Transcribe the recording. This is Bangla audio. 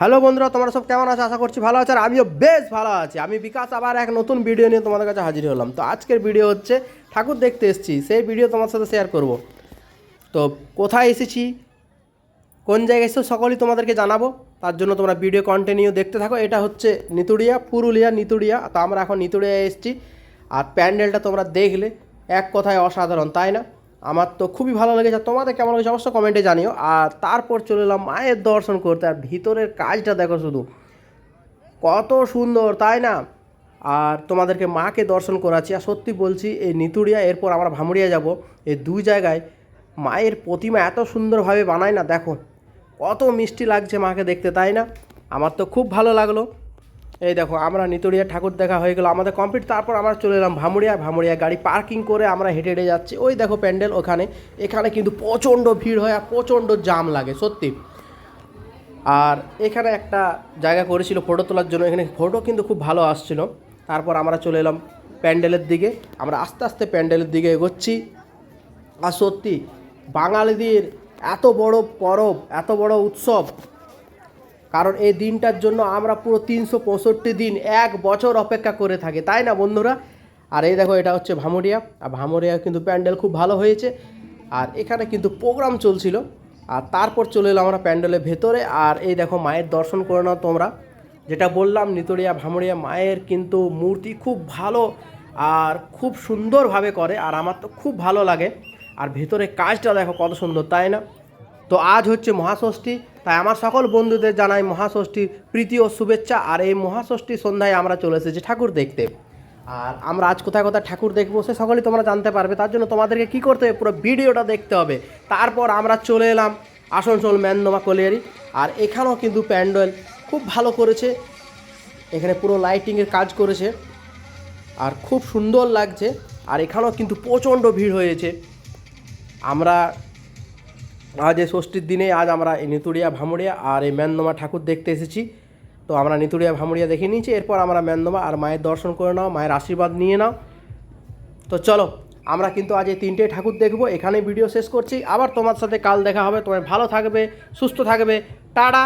হ্যালো বন্ধুরা, তোমরা সব কেমন আছো? আশা করছি ভালো আছো, আর আমিও বেশ ভালো আছি। আমি বিকাশ, আবার এক নতুন ভিডিও নিয়ে তোমাদের কাছে হাজির হলাম। তো আজকের ভিডিও হচ্ছে, ঠাকুর দেখতে এসেছি, সেই ভিডিও তোমার সাথে শেয়ার করব। তো কোথায় এসেছি? কোন জায়গায় এসেছ? সকলেই তোমাদেরকে জানাব। তার জন্য তোমরা ভিডিও কন্টিনিউ দেখতে থাকো। এটা হচ্ছে নিতুড়িয়া পুরুলিয়া নিতুড়িয়া তো আমরা এখন নিতুড়িয়া এসেছি। আর প্যান্ডেলটা তোমরা দেখলে, এক কথায় অসাধারণ, তাই না? আমার তো খুবই ভালো লেগেছে। তোমাদের কেমন লেগেছে অবশ্য কমেন্টে জানিও। আর তারপর চলে এলাম মায়ের দর্শন করতে। আর ভিতরের কাজটা দেখো শুধু। কত সুন্দর, তাই না? আর তোমাদেরকে মাকে দর্শন করাচ্ছি। আর সত্যি বলছি, এই নিতুড়িয়া এরপর আমরা ভামুড়িয়া যাব। এই দুই জায়গায় মায়ের প্রতিমা এত সুন্দরভাবে বানায় না, দেখো। কত মিষ্টি লাগছে মাকে দেখতে, তাই না? আমার তো খুব ভালো লাগল। এই দেখো, আমরা নিতুড়িয়া ঠাকুর দেখা হয়ে গেলো, আমাদের কমপ্লিট তারপর আমরা চলে এলাম ভামুড়িয়া ভামুড়িয়া গাড়ি পার্কিং করে আমরা হেঁটে হেঁটে যাচ্ছি। ওই দেখো প্যান্ডেল ওখানে, এখানে কিন্তু প্রচণ্ড ভিড় হয় আর প্রচণ্ড জাম লাগে, সত্যি। আর এখানে একটা জায়গা করেছিল ফটো তোলার জন্য, এখানে ফটো কিন্তু খুব ভালো আসছিল। তারপর আমরা চলে এলাম প্যান্ডেলের দিকে, আমরা আস্তে আস্তে প্যান্ডেলের দিকে এগোচ্ছি। আর সত্যি, বাঙালিদের এত বড় পরব, এত বড় উৎসব কারণ এই দিনটার জন্য আমরা পুরো তিনশো পঁয়ষট্টি দিন এক বছর অপেক্ষা করে থাকি, তাই না বন্ধুরা? আর এই দেখো, এটা হচ্ছে ভামুরিয়া। আর ভামুরিয়া কিন্তু প্যান্ডেল খুব ভালো হয়েছে। আর এখানে কিন্তু প্রোগ্রাম চলছিল। আর তারপর চলে এলাম আমরা প্যান্ডেলের ভেতরে। আর এই দেখো, মায়ের দর্শন করে নাও তোমরা। যেটা বললাম নিতড়িয়া ভামুরিয়া মায়ের কিন্তু মূর্তি খুব ভালো আর খুব সুন্দরভাবে করে। আর আমার তো খুব ভালো লাগে। আর ভেতরে কাজটা দেখো কত সুন্দর, তাই না? তো আজ হচ্ছে মহাষষ্ঠী, তাই আমার সকল বন্ধুদের জানাই মহাষষ্ঠীর প্রীতি ও শুভেচ্ছা, আর এই মহাষষ্ঠী সন্ধ্যায় আমরা চলে এসেছি ঠাকুর দেখতে। আর আমরা আজ কোথায় কোথায় ঠাকুর দেখব সে সকলেই তোমরা জানতে পারবে, তার জন্য তোমাদেরকে কী করতে হবে, পুরো ভিডিওটা দেখতে হবে। তারপর আমরা চলে এলাম আসানসোল ম্যানদমা কলিয়ারি, আর এখানেও কিন্তু প্যান্ডেল খুব ভালো করেছে। এখানে পুরো লাইটিংয়ের কাজ করেছে, আর খুব সুন্দর লাগছে, আর এখানেও কিন্তু প্রচণ্ড ভিড় হয়েছে। আমরা আজ এই ষষ্ঠীর দিনে আজ আমরা এই নিতুড়িয়া ভামুড়িয়া আর এই ম্যানদমা ঠাকুর দেখতে এসেছি। তো আমরা নিতুড়িয়া ভামুড়িয়া দেখে নিয়েছি, এরপর আমরা ম্যানদমা আর মায়ের দর্শন করে নাও, মায়ের আশীর্বাদ নিয়ে নাও। তো চলো, আমরা কিন্তু আজ এই তিনটে ঠাকুর দেখব, এখানেই ভিডিও শেষ করছি। আবার তোমার সাথে কাল দেখা হবে। তোমার ভালো থাকবে, সুস্থ থাকবে। টাটা!